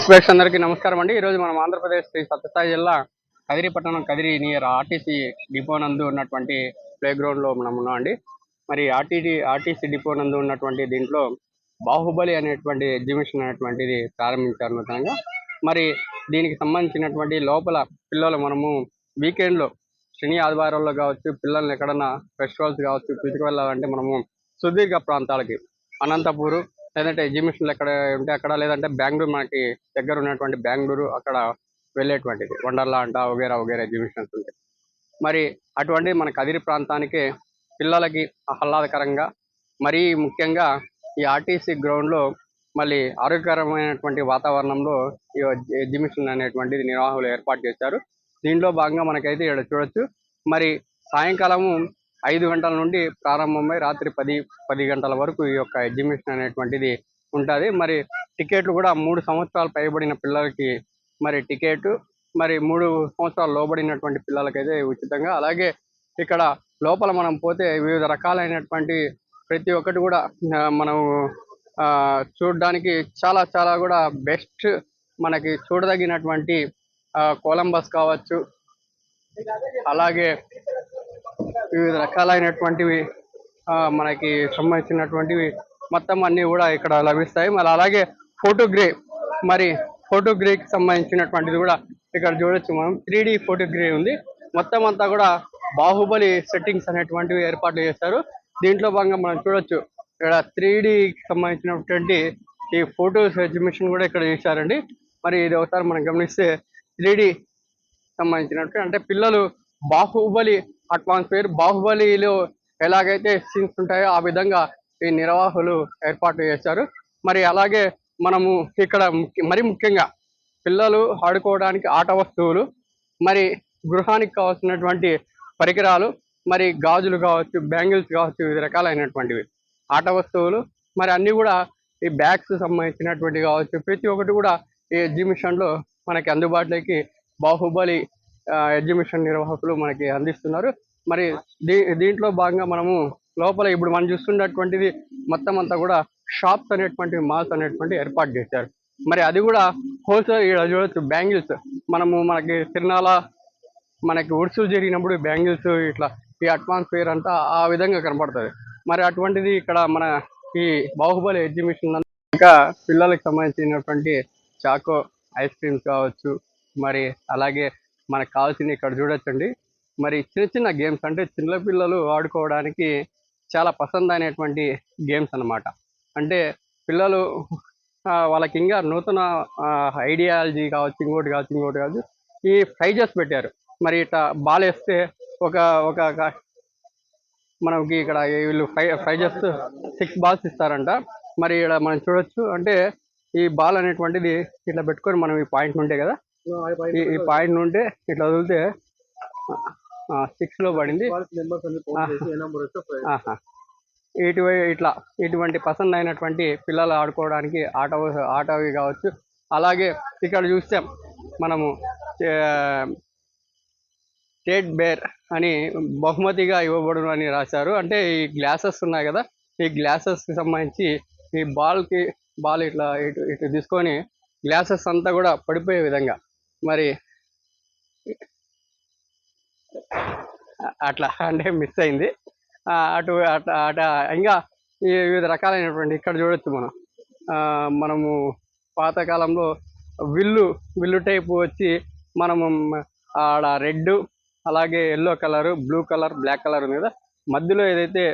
స్పేక్స్ అందరికీ నమస్కారం అండి. ఈరోజు మనం ఆంధ్రప్రదేశ్ శ్రీ సత్యసాయి జిల్లా కదిరి పట్టణం కదిరి నియర్ ఆర్టీసీ డిపో నందు ఉన్నటువంటి ప్లే గ్రౌండ్లో మనం ఉన్నాం అండి. మరి ఆర్టీటీ ఆర్టీసీ డిపో నందు ఉన్నటువంటి దీంట్లో బాహుబలి అనేటువంటి ఎగ్జిబిషన్ అనేటువంటిది ప్రారంభించారు నూతనంగా. మరి దీనికి సంబంధించినటువంటి లోపల పిల్లలు మనము వీకెండ్లో శని ఆదివారాల్లో కావచ్చు పిల్లల్ని ఎక్కడన్నా ఫెస్టివల్స్ కావచ్చు తీసుకువెళ్ళాలంటే మనము సుదీర్ఘ ప్రాంతాలకి అనంతపూరు లేదంటే ఎగ్జిబిషన్లు ఎక్కడ ఉంటే అక్కడ లేదంటే బెంగళూరు మనకి దగ్గర ఉన్నటువంటి బెంగళూరు అక్కడ వెళ్ళేటువంటిది. వండర్లా అంట వగేరా వగేరా ఎగ్జిబిషన్స్ ఉంటాయి. మరి అటువంటి మన కదిరి ప్రాంతానికి పిల్లలకి ఆహ్లాదకరంగా మరీ ముఖ్యంగా ఈ ఆర్టీసీ గ్రౌండ్లో మళ్ళీ ఆరోగ్యకరమైనటువంటి వాతావరణంలో ఈ ఎగ్జిబిషన్ అనేటువంటిది నిర్వాహకులు ఏర్పాటు చేశారు. దీంట్లో భాగంగా మనకైతే ఇక్కడ చూడొచ్చు. మరి సాయంకాలము ఐదు గంటల నుండి ప్రారంభమై రాత్రి పది పది గంటల వరకు ఈ యొక్క ఎగ్జిబిషన్ అనేటువంటిది ఉంటుంది. మరి టికెట్లు కూడా మూడు సంవత్సరాలు పైబడిన పిల్లలకి మరి టికెట్ మరి మూడు సంవత్సరాలు లోబడినటువంటి పిల్లలకైతే ఉచితంగా. అలాగే ఇక్కడ లోపల మనం పోతే వివిధ రకాలైనటువంటి ప్రతి ఒక్కటి కూడా మనం ఆ, చూడడానికి చాలా చాలా కూడా బెస్ట్ మనకి చూడదగినటువంటి ఆ, కొలంబస్ కావచ్చు. అలాగే వివిధ రకాలైనటువంటివి ఆ, మనకి సంబంధించినటువంటివి మొత్తం అన్ని కూడా ఇక్కడ లభిస్తాయి. మరి అలాగే ఫోటోగ్రే మరి ఫోటోగ్రేకి సంబంధించినటువంటిది కూడా ఇక్కడ చూడొచ్చు మనం. త్రీ డి ఫోటోగ్రే ఉంది. మొత్తం అంతా కూడా బాహుబలి సెట్టింగ్స్ అనేటువంటివి ఏర్పాటు చేశారు దీంట్లో భాగంగా మనం చూడొచ్చు ఇక్కడ త్రీ డికి సంబంధించినటువంటి ఈ ఫోటోస్ ఎగ్జిబిషన్ కూడా ఇక్కడ చేశారండి. మరి ఇది ఒకసారి మనం గమనిస్తే త్రీ డి సంబంధించినట్టు అంటే పిల్లలు బాహుబలి అట్మాస్ఫియర్ బాహుబలిలో ఎలాగైతే సీన్స్ ఉంటాయో ఆ విధంగా ఈ నిర్వాహకులు ఏర్పాటు చేశారు. మరి అలాగే మనము ఇక్కడ మరి ముఖ్యంగా పిల్లలు ఆడుకోవడానికి ఆట వస్తువులు మరి గృహానికి కావాల్సినటువంటి పరికరాలు మరి గాజులు కావచ్చు బ్యాంగిల్స్ కావచ్చు వివిధ రకాలైనటువంటివి. ఆట వస్తువులు మరి అన్నీ కూడా ఈ బ్యాగ్స్ సంబంధించినటువంటి కావచ్చు. ప్రతి ఒక్కటి కూడా ఈ ఎగ్జిబిషన్లో మనకి అందుబాటులోకి బాహుబలి ఎగ్జిబిషన్ నిర్వాహకులు మనకి అందిస్తున్నారు. మరి దీ దీంట్లో భాగంగా మనము లోపల ఇప్పుడు మనం చూస్తున్నటువంటిది మొత్తం అంతా కూడా షాప్స్ అనేటువంటి మాల్స్ అనేటువంటి ఏర్పాటు చేశారు. మరి అది కూడా హోల్సేల్ ఇక్కడ చూడొచ్చు. బ్యాంగిల్స్ మనము మనకి తిరునాల మనకి ఉడుసులు జరిగినప్పుడు బ్యాంగిల్స్ ఇట్లా ఈ అట్మాస్ఫియర్ అంతా ఆ విధంగా కనపడుతుంది. మరి అటువంటిది ఇక్కడ మన ఈ బాహుబలి ఎగ్జిబిషన్ ఇంకా పిల్లలకు సంబంధించినటువంటి చాకో ఐస్ క్రీమ్స్ కావచ్చు మరి అలాగే మనకు కావాల్సింది ఇక్కడ చూడొచ్చండి. మరి చిన్న చిన్న గేమ్స్ అంటే చిన్న పిల్లలు ఆడుకోవడానికి చాలా పసంద అనేటువంటి గేమ్స్ అన్నమాట. అంటే పిల్లలు వాళ్ళకి ఇంకా నూతన ఐడియాలజీ కావచ్చు ఇంకోటి కావచ్చు ఇంకోటి కావచ్చు ఈ ప్రైజెస్ పెట్టారు. మరి ఇట్లా బాల్ వేస్తే ఒక ఒక మనకి ఇక్కడ వీళ్ళు ఫ్రై ప్రైజెస్ సిక్స్ బాల్స్ ఇస్తారంట. మరి ఇక్కడ మనం చూడొచ్చు అంటే ఈ బాల్ అనేటువంటిది ఇట్లా పెట్టుకొని మనం ఈ పాయింట్ ఉంటే కదా ఈ పాయింట్ నుండి ఇట్లా వదిలితే సిక్స్లో పడింది. ఆహా. ఇటు ఇట్లా ఇటువంటి పసంద్ అయినటువంటి పిల్లలు ఆడుకోవడానికి ఆట ఆటవి కావచ్చు. అలాగే ఇక్కడ చూస్తే మనము స్టేట్ బేర్ అని బహుమతిగా ఇవ్వబడును అని రాశారు. అంటే ఈ గ్లాసెస్ ఉన్నాయి కదా ఈ గ్లాసెస్కి సంబంధించి ఈ బాల్కి బాల్ ఇట్లా ఇటు ఇటు తీసుకొని గ్లాసెస్ అంతా కూడా పడిపోయే విధంగా. మరి అట్లా అంటే మిస్ అయింది. అటు అట అట ఇంకా వివిధ రకాలైనటువంటి ఇక్కడ చూడొచ్చు మనం. మనము పాతకాలంలో విల్లు విల్లు టైపు వచ్చి మనము ఆడ రెడ్ అలాగే yellow colour blue colour black colour ఉంది కదా. మధ్యలో ఏదైతే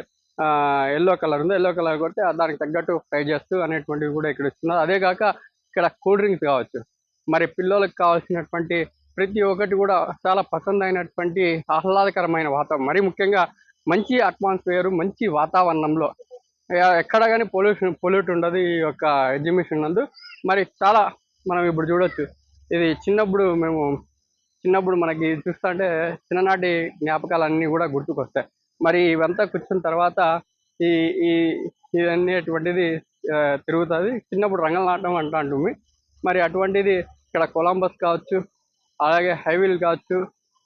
ఎల్లో కలర్ ఉందో ఎల్లో కలర్ కొడితే దానికి తగ్గట్టు ఫ్రై చేస్తూ అనేటువంటివి కూడా ఇక్కడ ఇస్తున్నారు. అదే కాక ఇక్కడ కూల్ డ్రింక్స్ కావచ్చు. మరి పిల్లలకు కావాల్సినటువంటి ప్రతి ఒక్కటి కూడా చాలా పసందైనటువంటి ఆహ్లాదకరమైన వాతావరణం. మరి ముఖ్యంగా మంచి అట్మాస్ఫియర్ మంచి వాతావరణంలో ఎక్కడ కానీ పొల్యూషన్ పొల్యూట్ ఉండదు ఈ యొక్క ఎగ్జిబిషన్ నందు. మరి చాలా మనం ఇప్పుడు చూడొచ్చు ఇది చిన్నప్పుడు మేము చిన్నప్పుడు మనకి చూస్తుంటే చిన్ననాటి జ్ఞాపకాలన్నీ కూడా గుర్తుకొస్తాయి. మరి ఇవంతా కూర్చున్న తర్వాత ఈ ఈ ఇవన్నీ అటువంటిది తిరుగుతుంది. చిన్నప్పుడు రంగనాటం అంటూ ఉంటుంది మరి అటువంటిది ఇక్కడ కొలంబస్ కావచ్చు అలాగే హైవీల్ కావచ్చు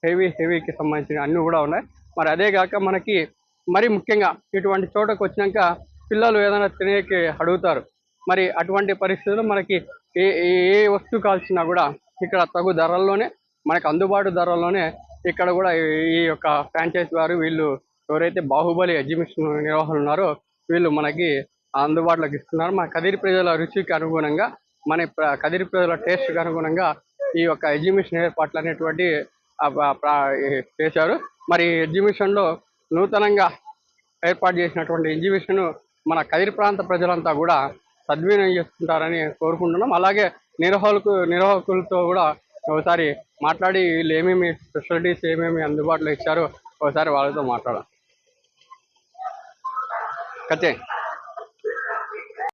హెవీ హెవీకి సంబంధించిన అన్నీ కూడా ఉన్నాయి. మరి అదే కాక మనకి మరి ముఖ్యంగా ఇటువంటి చోటకు వచ్చినాక పిల్లలు ఏదైనా తినేకి అడుగుతారు. మరి అటువంటి పరిస్థితుల్లో మనకి ఏ ఏ- ఏ వస్తువు కాల్చినా కూడా ఇక్కడ తగు ధరల్లోనే మనకు అందుబాటు ధరల్లోనే ఇక్కడ కూడా ఈ- ఈ యొక్క ఫ్రాంచైజ్ వారు వీళ్ళు ఎవరైతే బాహుబలి ఎగ్జిబిషన్ నిర్వాహకులు ఉన్నారో వీళ్ళు మనకి అందుబాటులోకి ఇస్తున్నారు. మన కదిరి ప్రజల రుచికి అనుగుణంగా మన కదిరి ప్రజల టేస్ట్కి అనుగుణంగా ఈ యొక్క ఎగ్జిబిషన్ ఏర్పాట్లు అనేటువంటి చేశారు. మరి ఎగ్జిబిషన్లో నూతనంగా ఏర్పాటు చేసినటువంటి ఎగ్జిబిషన్ మన కదిరి ప్రాంత ప్రజలంతా కూడా సద్వినియోగం చేసుకుంటారని కోరుకుంటున్నాం. అలాగే నిర్వాహకులకు నిర్వాహకులతో కూడా ఒకసారి మాట్లాడి వీళ్ళు ఏమేమి ఫెసిలిటీస్ ఏమేమి అందుబాటులో ఇచ్చారో ఒకసారి వాళ్ళతో మాట్లాడాలి కతే